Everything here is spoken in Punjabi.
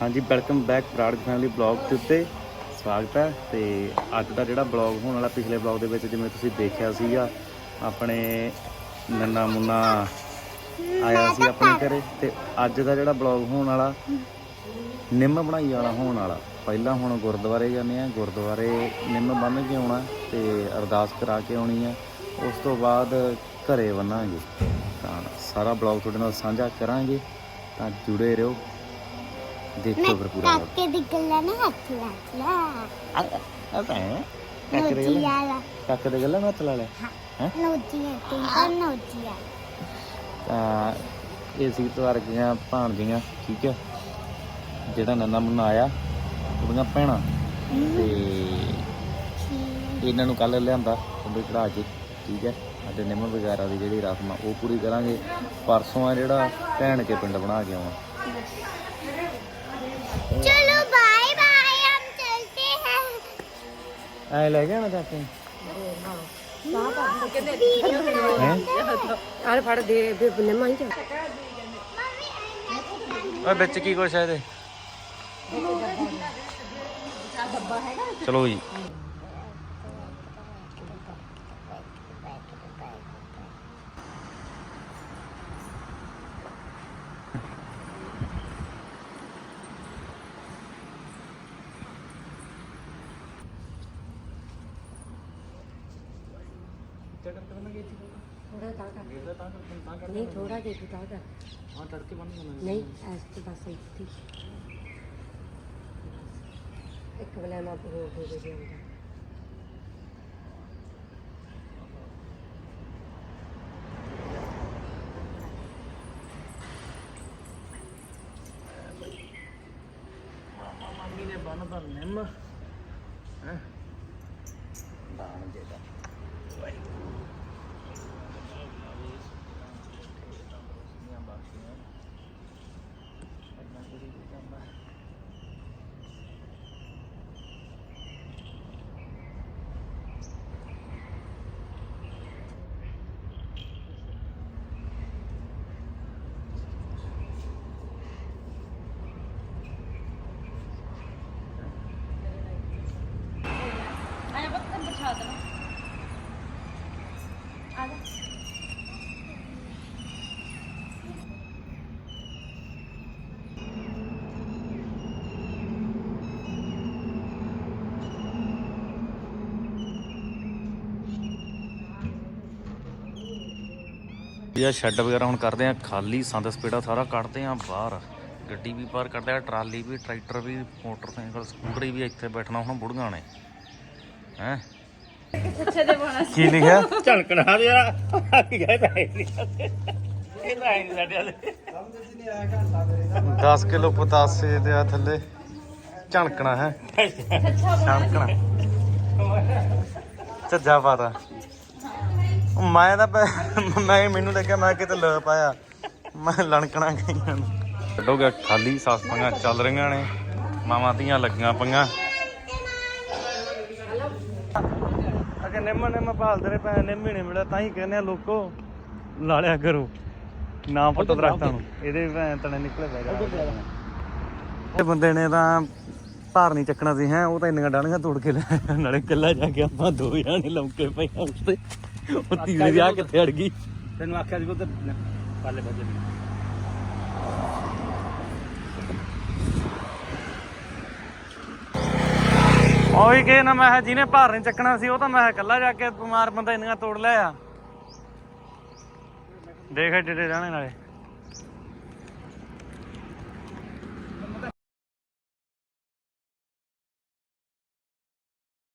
ਹਾਂਜੀ welcome back Brar family vlog ਦੇ ਉੱਤੇ। ਸਵਾਗਤ ਹੈ ਤੇ ਅੱਜ ਦਾ ਜਿਹੜਾ ਬਲੌਗ ਹੋਣ ਵਾਲਾ ਪਿਛਲੇ ਬਲੌਗ ਦੇ ਵਿੱਚ ਜਿਵੇਂ ਤੁਸੀਂ ਦੇਖਿਆ ਸੀਗਾ ਆਪਣੇ ਨੰਨਾ ਮੁੰਨਾ ਆਇਆ ਸੀ ਆਪਣੇ ਘਰੇ। ਤੇ ਅੱਜ ਦਾ ਜਿਹੜਾ ਬਲੌਗ ਹੋਣ ਵਾਲਾ ਨਿੰਮ ਬਣਾਈ ਵਾਲਾ ਹੋਣ ਵਾਲਾ। ਪਹਿਲਾਂ ਹੁਣ ਗੁਰਦੁਆਰੇ ਜਾਂਦੇ ਆ ਗੁਰਦੁਆਰੇ ਨਿੰਮ ਬੰਨ੍ਹ ਕੇ ਆਉਣਾ ਤੇ ਅਰਦਾਸ ਕਰਾ ਕੇ ਆਉਣੀ ਆ। ਉਸ ਤੋਂ ਬਾਅਦ ਘਰੇ ਬੰਨਾਂਗੇ। ਤਾਂ ਸਾਰਾ ਬਲੌਗ ਤੁਹਾਡੇ ਨਾਲ ਸਾਂਝਾ ਕਰਾਂਗੇ। ਤਾਂ ਜੁੜੇ ਰਹੋ ਦੇਖੋ ਫਿਰ ਪੂਰਾ vlog। ਕਾਕੇ ਦੀ ਗੱਲਾਂ ਨਾ ਹੱਥ ਲਾ ਲਾ ਆ ਆ ਭੈਣ ਕਾਕੇ ਦੇ ਨੋਜੀ ਗੱਲਾਂ ਆਲਾ ਕਾਕੇ ਦੇ ਗੱਲਾਂ ਮਤ ਲਾ ਲੈ ਹੈਂ? ਨੋਜੀ ਆ ਤੂੰ ਤਾਂ ਨੋਜੀ ਆ ਤਾਂ ਇਹ ਸੀ ਤੁਹਾਡੀਆਂ ਭਾਣਜੀਆਂ ਠੀਕ ਹੈ ਜਿਹੜਾ ਨੰਨਾ ਮੁੰਨਾ ਆਇਆ ਉਹਦੀਆਂ ਭੈਣਾਂ ਤੇ ਇਹਨਾਂ ਨੂੰ ਕੱਲ ਲਿਆਂਦਾ ਕੰਬੇ ਚੜਾ ਕੇ ਠੀਕ ਹੈ ਅਤੇ ਨਿਮਨ ਵਗੈਰਾ ਦੀ ਜਿਹੜੀ ਰਸਮ ਆ ਉਹ ਪੂਰੀ ਕਰਾਂਗੇ। ਪਰਸੋਂ ਆ ਜਿਹੜਾ ਭੈਣ ਕੇ ਪਿੰਡ ਬਣਾ ਕੇ ਆਵਾਂ ਚਲੋ ਬਾਏ ਬਾਏ ਹਮ ਚਲਤੇ ਹੈ। ਐ ਲੈ ਕੇ ਆਣਾ ਚਾਚੇ? ਆਰੇ ਵਿੱਚ ਕੀ ਕੁਛ ਹੈ ਇਹਦੇ? ਚਲੋ ਜੀ। ਥੋੜਾ ਤਾਂ ਕਰ। ਨਹੀਂ ਥੋੜਾ ਦੇ ਤੂੰ ਤਾਂ ਕਰ। ਹਾਂ ਤੜਕੇ ਬੰਦ ਨਹੀਂ ਐਸ ਤੇ ਬਸ ਇੱਥੇ ਇੱਕ ਬਲੇ ਮਾ ਪਰੋ ਹੋ ਦੇ ਦੇ ਅੰਦਰ ਮੰਮੀ ਨੇ ਬੰਨਦਾ ਨਿੰਮ। ਹੈ? ਦਾਣ ਜਿਹੜਾ ਇਹ ਸ਼ੈੱਡ ਵਗੈਰਾ ਹੁਣ ਕਰਦੇ ਆ, ਖਾਲੀ ਸੰਦ ਸਪੇੜਾ ਸਾਰਾ ਕੱਢਦੇ ਆ ਬਾਹਰ। ਗੱਡੀ ਵੀ ਬਾਹਰ ਕੱਢਦੇ ਆ ਟਰਾਲੀ ਵੀ, ਟਰੈਕਟਰ ਵੀ, ਮੋਟਰਸਾਈਕਲ, ਸਕੂਟਰੀ ਵੀ ਇੱਥੇ ਬੈਠਣਾ ਹੁਣ ਬੁੜੀਆਂ ਨੇ। ਹੈ? ਕੀ ਲਿਖਿਆ ਝਲਕਣਾ ਜਿਹੜਾ ਕੀ ਕਹਿੰਦਾ ਇਹ ਤਾਂ ਨਹੀਂ ਸਾਡੇ ਵਾਲੇ। 10 ਕਿਲੋ ਪਤਾਸੇ ਦੇ ਆ ਥੱਲੇ। ਝਣਕਣਾ ਹੈ। ਝਣਕਣਾ। ਝੱਜਾ ਪਾਤਾ। ਮੈਂ ਤਾਂ ਪੈ- ਮੈਂ ਮੈਨੂੰ ਲੱਗਿਆ ਮੈਂ ਕਿਤੇ ਲ ਪਾਇਆ। ਮੈਂ ਲਣਕਣਾ ਗਈਆਂ ਨੂੰ। ਕੱਢੋਗਾ ਖਾਲੀ ਸਾਸਪਾਂ ਚੱਲ ਰਹੀਆਂ ਨੇ। ਮਾਵਾਂ ਧੀਆਂ ਲੱਗੀਆਂ ਪਈਆਂ। ਅਗੇ ਨਿੰਮ ਨਿੰਮ ਭਾਲਦੇ ਰਹੇ ਪੈ ਨਿੰਮ ਹੀ ਨਹੀਂ ਮਿਲਿਆ ਤਾਂ ਹੀ ਕਹਿੰਦੇ ਆ ਲੋਕੋ ਲਾ ਲਿਆ ਕਰੋ। ਨਾ ਪੱਟੋ ਦਰਖਤਾਂ ਨੂੰ। ਇਹਦੇ ਭੈਣ ਤਣੇ ਨਿਕਲੇ ਪੈ ਇਹ ਬੰਦੇ ਨੇ ਤਾਂ ਭਾਰ ਨਹੀਂ ਚੱਕਣਾ ਸੀ ਹੈ ਉਹ ਤਾਂ ਇੰਨੀਆਂ ਡਾਣੀਆਂ ਤੋੜ ਕੇ ਲੈ। ਨਾਲੇ ਇਕੱਲਾ ਜਾ ਕੇ ਆਪਾਂ ਦੋ ਜਾਣੇ ਲੰਕੇ ਪਏ ਆ ਉੱਤੇ। ਉਹ ਤੀਰ ਵਿਆਹ ਕਿੱਥੇ ਅੜ ਗਈ। ਤੈਨੂੰ ਆਖਿਆ ਸੀ ਉਧਰ ਪਾਲੇ ਬੱਜੇ ਉਹੀ ਕਿ ਨਾ ਮੈਂ ਕਿਹਾ ਜਿਹਨੇ ਭਾਰ ਨਹੀਂ ਚੱਕਣਾ ਸੀ, ਉਹ ਤਾਂ ਮੈਂ ਕਿਹਾ ਇਕੱਲਾ ਜਾ ਕੇ ਬਿਮਾਰ ਬੰਦਾ ਇੰਨੀਆਂ ਤੋੜ ਲਿਆ। ਦੇਖ ਏਡੇ ਏਡੇ ਜਾਣੇ ਨਾਲੇ।